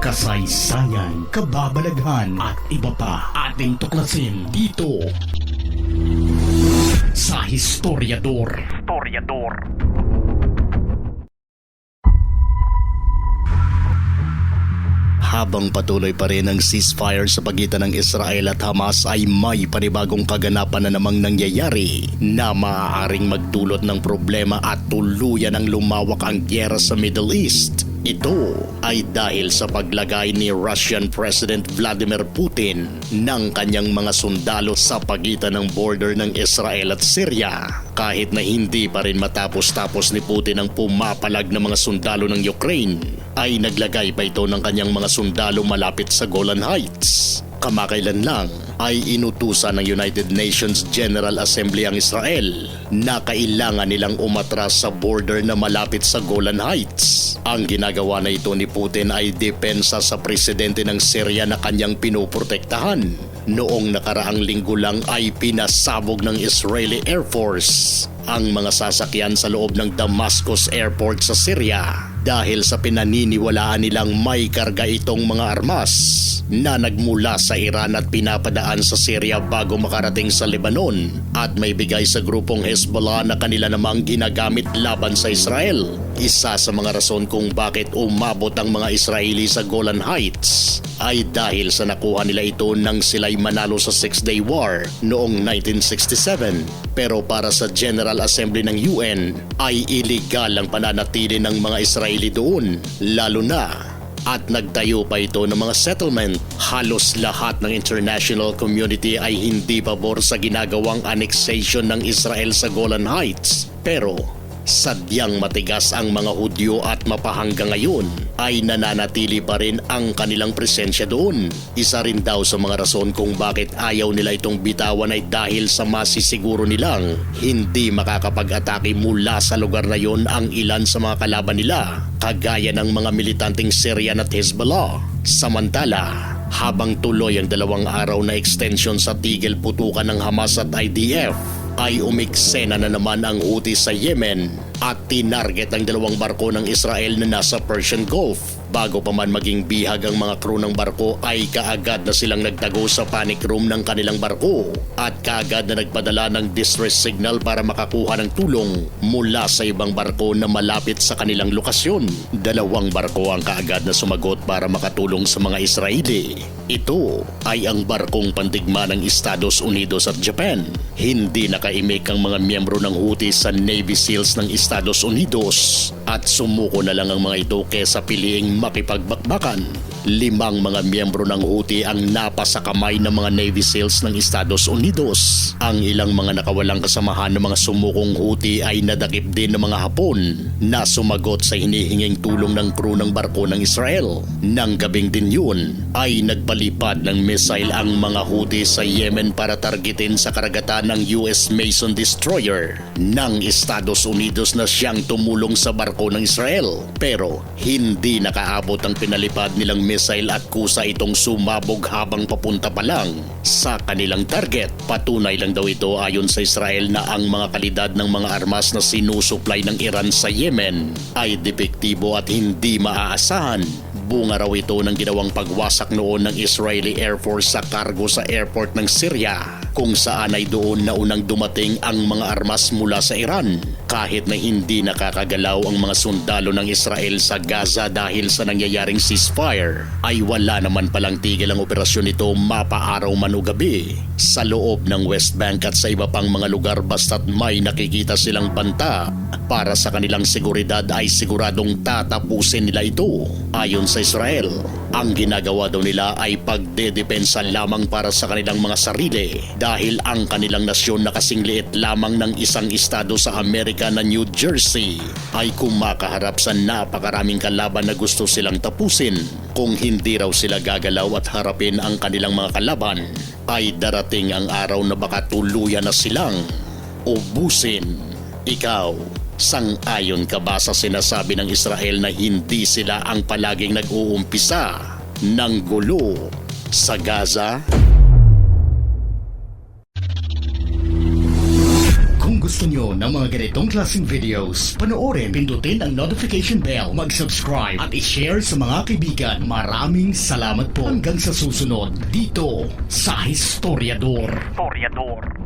kasaysayan, kababalaghan at iba pa ating tuklasin dito sa Historiador. Historiador. Habang patuloy pa rin ang ceasefire sa pagitan ng Israel at Hamas ay may panibagong kaganapan na namang nangyayari na maaaring magdulot ng problema at tuluyan ang lumawak ang gyera sa Middle East. Ito ay dahil sa paglagay ni Russian President Vladimir Putin ng kanyang mga sundalo sa pagitan ng border ng Israel at Syria. Kahit na hindi pa rin matapos-tapos ni Putin ang pumapalag ng mga sundalo ng Ukraine, ay naglagay pa ito ng kanyang mga sundalo malapit sa Golan Heights. Kamakailan lang ay inutusan ng United Nations General Assembly ang Israel na kailangan nilang umatras sa border na malapit sa Golan Heights. Ang ginagawa na ito ni Putin ay depensa sa presidente ng Syria na kanyang pinoprotektahan. Noong nakaraang linggo lang ay pinasabog ng Israeli Air Force ang mga sasakyan sa loob ng Damascus Airport sa Syria dahil sa pinaniniwalaan nilang may karga itong mga armas na nagmula sa Iran at pinapadaan sa Syria bago makarating sa Lebanon at may bigay sa grupong Hezbollah na kanila namang ginagamit laban sa Israel. Isa sa mga rason kung bakit umabot ang mga Israeli sa Golan Heights ay dahil sa nakuha nila ito nang sila'y manalo sa Six-Day War noong 1967. Pero para sa General Assembly ng UN ay illegal ang pananatili ng mga Israeli doon, lalo na at nagtayo pa ito ng mga settlement. Halos lahat ng international community ay hindi pabor sa ginagawang annexation ng Israel sa Golan Heights. Pero sadyang matigas ang mga Hudyo at mapahanggang ngayon ay nananatili pa rin ang kanilang presensya doon. Isa rin daw sa mga rason kung bakit ayaw nila itong bitawan ay dahil sa masisiguro nilang hindi makakapag-atake mula sa lugar na yon ang ilan sa mga kalaban nila kagaya ng mga militanteng Syrian at Hezbollah. Samantala, habang tuloy ang dalawang araw na extension sa tigil putukan ng Hamas at IDF, ay umiksena na naman ang Houthi sa Yemen at tinarget ang dalawang barko ng Israel na nasa Persian Gulf. Bago pa man maging bihag ang mga crew ng barko ay kaagad na silang nagtago sa panic room ng kanilang barko at kaagad na nagpadala ng distress signal para makakuha ng tulong mula sa ibang barko na malapit sa kanilang lokasyon. Dalawang barko ang kaagad na sumagot para makatulong sa mga Israeli. Ito ay ang barkong pandigma ng Estados Unidos at Japan. Hindi nakaimik ang mga miyembro ng Houthi sa Navy SEALs ng Estados Unidos at sumuko na lang ang mga ito kesa piliing makipagbakbakan. Limang mga miyembro ng Houthi ang napa sa kamay ng mga Navy SEALs ng Estados Unidos. Ang ilang mga nakawalang kasamahan ng mga sumukong Houthi ay nadakip din ng mga Hapon na sumagot sa hinihinging tulong ng crew ng barko ng Israel. Nang gabing din yun ay nagpalipad ng missile ang mga Houthi sa Yemen para targetin sa karagatan ng US Mason Destroyer ng Estados Unidos na siyang tumulong sa barko ng Israel. Pero hindi nakaabot ang pinalipad nilang missile at kusa itong sumabog habang papunta pa lang sa kanilang target. Patunay lang daw ito ayon sa Israel na ang mga kalidad ng mga armas na sinusupply ng Iran sa Yemen ay depektibo at hindi maaasahan. Bunga raw ito ng ginawang pagwasak noon ng Israeli Air Force sa cargo sa airport ng Syria kung saan ay doon na unang dumating ang mga armas mula sa Iran. Kahit na hindi nakakagalaw ang mga sundalo ng Israel sa Gaza dahil sa nangyayaring ceasefire, ay wala naman palang tigil ang operasyon nito mapaaraw man o gabi. Sa loob ng West Bank at sa iba pang mga lugar basta't may nakikita silang banta para sa kanilang seguridad ay siguradong tatapusin nila ito. Ayon sa Israel, ang ginagawa daw nila ay pagdedepensa lamang para sa kanilang mga sarili dahil ang kanilang nasyon na kasing liit lamang ng isang estado sa Amerika na New Jersey ay kumakaharap sa napakaraming kalaban na gusto silang tapusin. Kung hindi raw sila gagalaw at harapin ang kanilang mga kalaban, ay darating ang araw na baka tuluyan na silang ubusin. Ikaw, sang-ayon ka ba sa sinasabi ng Israel na hindi sila ang palaging nag-uumpisa ng gulo sa Gaza? Kung gusto nyo ng mga ganitong klaseng videos, panoorin, pindutin ang notification bell, mag-subscribe at i-share sa mga kaibigan. Maraming salamat po hanggang sa susunod dito sa Historiador. Historiador.